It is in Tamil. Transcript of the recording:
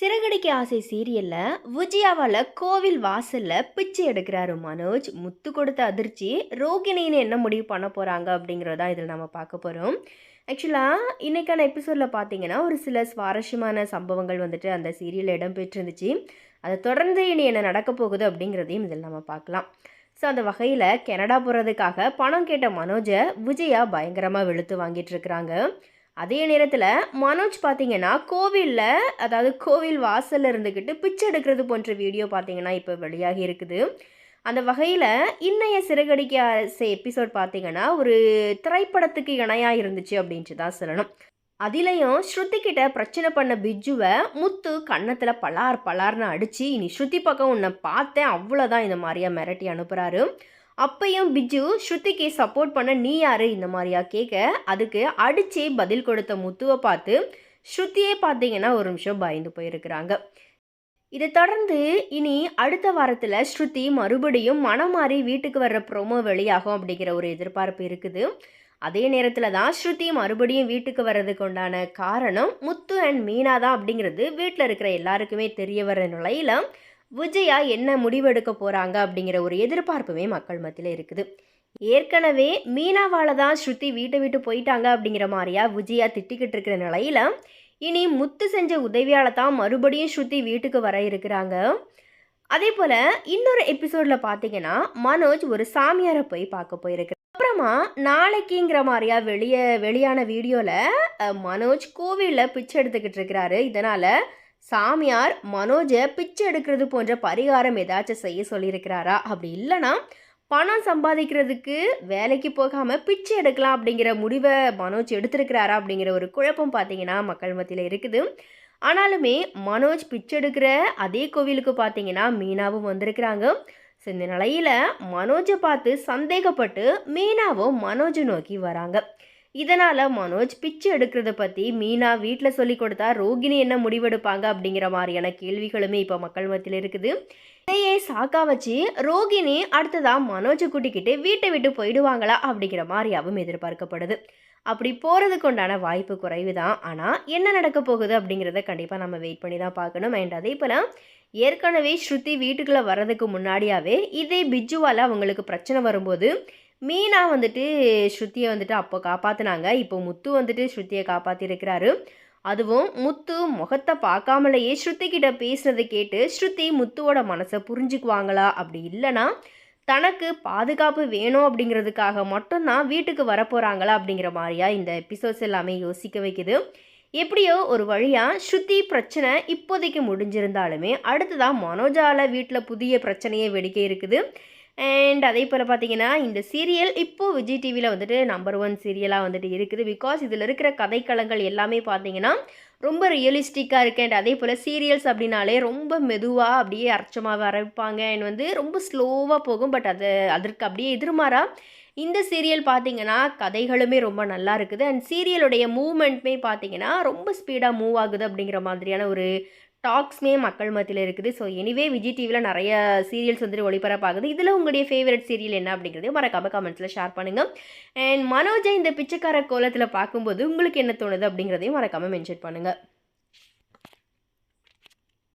சிறகடிக்க ஆசை சீரியலில் விஜயாவால் கோவில் வாசலில் பிச்சை எடுக்கிறாரு மனோஜ். முத்து கொடுத்த அதிர்ச்சி ரோகிணின்னு என்ன முடிவு பண்ண போகிறாங்க அப்படிங்கிறதா இதில் நம்ம பார்க்க போகிறோம் ஆக்சுவலாக இன்றைக்கான எபிசோடில் பார்த்தீங்கன்னா ஒரு சில சுவாரஸ்யமான சம்பவங்கள் வந்துட்டு அந்த சீரியலில் இடம்பெற்றிருந்துச்சு அதை தொடர்ந்து இனி என்ன நடக்க போகுது அப்படிங்கிறதையும் இதில் நம்ம பார்க்கலாம். ஸோ அந்த வகையில் கனடா போகிறதுக்காக பணம் கேட்ட மனோஜை விஜயா பயங்கரமாக வெளுத்து வாங்கிட்டு இருக்கிறாங்க. அதே நேரத்தில் மனோஜ் பார்த்தீங்கன்னா கோவிலில் அதாவது கோவில் வாசலில் இருந்துக்கிட்டு பிச்சை எடுக்கிறது போன்ற வீடியோ பார்த்தீங்கன்னா இப்போ வெளியாகி இருக்குது. அந்த வகையில் இன்னைய சிறகடிக்க எபிசோட் பார்த்தீங்கன்னா ஒரு திரைப்படத்துக்கு இணையாக இருந்துச்சு அப்படின்ட்டு தான் சொல்லணும். அதிலையும் ஸ்ருதி கிட்ட பிரச்சனை பண்ண பிஜுவை முத்து கன்னத்தில் பலார் பலார்னு அடித்து இனி ஸ்ருதி பக்கம் உன்னை பார்த்தேன் அவ்வளோதான் இந்த மாதிரியா மிரட்டி அனுப்புகிறாரு அப்பையும் பிஜு ஸ்ருதிக்கு சப்போர்ட் பண்ண நீ யாரு? இந்த மாதிரியா கேட்க அதுக்கு அடிச்சே பதில் கொடுத்த முத்துவை பார்த்து ஸ்ருதியே பார்த்தீங்கன்னா ஒரு நிமிஷம் பயந்து போயிருக்கிறாங்க. இதை தொடர்ந்து இனி அடுத்த வாரத்தில் ஸ்ருதி மறுபடியும் மனம் மாறி வீட்டுக்கு வர்ற ப்ரோமோ வெளியாகும் அப்படிங்கிற ஒரு எதிர்பார்ப்பு இருக்குது. அதே நேரத்தில் தான் ஸ்ருதி மறுபடியும் வீட்டுக்கு வர்றதுக்கு உண்டான காரணம் முத்து அண்ட் மீனா தான் அப்படிங்கிறது வீட்டில் இருக்கிற எல்லாருக்குமே தெரிய வர நிலையில் விஜயா என்ன முடிவெடுக்க போகிறாங்க அப்படிங்கிற ஒரு எதிர்பார்ப்புமே மக்கள் மத்தியில் இருக்குது. ஏற்கனவே மீனாவால் தான் ஸ்ருதி வீட்டை விட்டு போயிட்டாங்க அப்படிங்கிற மாதிரியா விஜயா திட்டிக்கிட்டு இருக்கிற நிலையில் இனி முத்து செஞ்ச உதவியால் தான் மறுபடியும் ஸ்ருதி வீட்டுக்கு வர இருக்கிறாங்க. அதே போல் இன்னொரு எபிசோடில் பார்த்தீங்கன்னா மனோஜ் ஒரு சாமியாரை போய் பார்க்க போயிருக்கிறார். அப்புறமா நாளைக்குங்கிற மாதிரியா வெளியே வெளியான வீடியோவில் மனோஜ் கோவிலில் பிச்சை எடுத்துக்கிட்டு இருக்கிறாரு. இதனால் சாமியார் மனோஜை பிச்சை எடுக்கிறது போன்ற பரிகாரம் ஏதாச்சும் செய்ய சொல்லியிருக்கிறாரா? அப்படி இல்லைனா பணம் சம்பாதிக்கிறதுக்கு வேலைக்கு போகாமல் பிச்சை எடுக்கலாம் அப்படிங்கிற முடிவை மனோஜ் எடுத்திருக்கிறாரா அப்படிங்கிற ஒரு குழப்பம் பார்த்தீங்கன்னா மக்கள் மத்தியில் இருக்குது. ஆனாலுமே மனோஜ் பிச்சை எடுக்கிற அதே கோவிலுக்கு பார்த்தீங்கன்னா மீனாவும் வந்திருக்கிறாங்க. ஸோ இந்த நிலையில் மனோஜை பார்த்து சந்தேகப்பட்டு மீனாவும் மனோஜை நோக்கி வராங்க. இதனால் மனோஜ் பிச்சு எடுக்கிறத பற்றி மீனா வீட்டில் சொல்லி கொடுத்தா ரோகிணி என்ன முடிவெடுப்பாங்க அப்படிங்கிற மாதிரியான கேள்விகளுமே இப்போ மக்கள் மத்தியில் இருக்குது. இதையே சாக்கா வச்சு ரோகிணி அடுத்ததாக மனோஜை கூட்டிக்கிட்டு வீட்டை விட்டு போயிடுவாங்களா அப்படிங்கிற மாதிரியாவும் எதிர்பார்க்கப்படுது. அப்படி போகிறதுக்கு உண்டான வாய்ப்பு குறைவு தான் ஆனால் என்ன நடக்க போகுது அப்படிங்கிறத கண்டிப்பாக நம்ம வெயிட் பண்ணி தான் பார்க்கணும். அண்ட் அதே போல் ஏற்கனவே ஸ்ருதி வீட்டுக்குள்ளே வர்றதுக்கு முன்னாடியாவே இதே பிஜுவால் அவங்களுக்கு பிரச்சனை வரும்போது மீனா வந்துட்டு ஸ்ருதியை வந்துட்டு அப்போ காப்பாற்றினாங்க இப்போ முத்து வந்துட்டு ஸ்ருதியை காப்பாற்றிருக்கிறாரு அதுவும் முத்து முகத்தை பார்க்காமலேயே ஸ்ருதி கிட்ட பேசுனதை கேட்டு ஸ்ருதி முத்துவோட மனசை புரிஞ்சுக்குவாங்களா? அப்படி இல்லைன்னா தனக்கு பாதுகாப்பு வேணும் அப்படிங்கிறதுக்காக மட்டும்தான் வீட்டுக்கு வரப்போகிறாங்களா அப்படிங்கிற மாதிரியா இந்த எபிசோட்ஸ் எல்லாமே யோசிக்க வைக்குது. எப்படியோ ஒரு வழியாக ஸ்ருதி பிரச்சனை இப்போதைக்கு முடிஞ்சிருந்தாலுமே அடுத்ததான் மனோஜால வீட்டில் புதிய பிரச்சனையே வெடிக்க இருக்குது. அண்ட் அதே போல் பார்த்தீங்கன்னா இந்த சீரியல் இப்போது விஜய் டிவியில் வந்துட்டு நம்பர் ஒன் சீரியலாக வந்துட்டு இருக்குது. பிகாஸ் இதில் இருக்கிற கதைக்களங்கள் எல்லாமே பார்த்தீங்கன்னா ரொம்ப ரியலிஸ்டிக்காக இருக்குது அண்ட் அதே போல் சீரியல்ஸ் அப்படின்னாலே ரொம்ப மெதுவாக அப்படியே அர்ச்சமாக வரைப்பாங்க. அண்ட் வந்து ரொம்ப ஸ்லோவாக போகும். பட் அது அதற்கு அப்படியே எதிர்மாறாக இந்த சீரியல் பார்த்தீங்கன்னா கதைகளுமே ரொம்ப நல்லா இருக்குது. அண்ட் சீரியலுடைய மூமெண்ட்மே பார்த்தீங்கன்னா ரொம்ப ஸ்பீடாக மூவ் ஆகுது அப்படிங்கிற மாதிரியான ஒரு டாக்ஸ்மே மக்கள் மத்தியில் இருக்குது. ஸோ எனிவே விஜய் டிவியில் நிறைய சீரியல்ஸ் வந்துட்டு ஒளிபரப்பாகுது. இதில் உங்களுடைய ஃபேவரட் சீரியல் என்ன அப்படிங்கிறதையும் மறக்காம கமெண்ட்ஸில் ஷேர் பண்ணுங்கள் அண்ட் மனோஜை இந்த பிச்சைக்கார கோலத்தில் பார்க்கும்போது உங்களுக்கு என்ன தோணுது அப்படிங்கிறதையும் மறக்காமல் மென்ஷன் பண்ணுங்கள்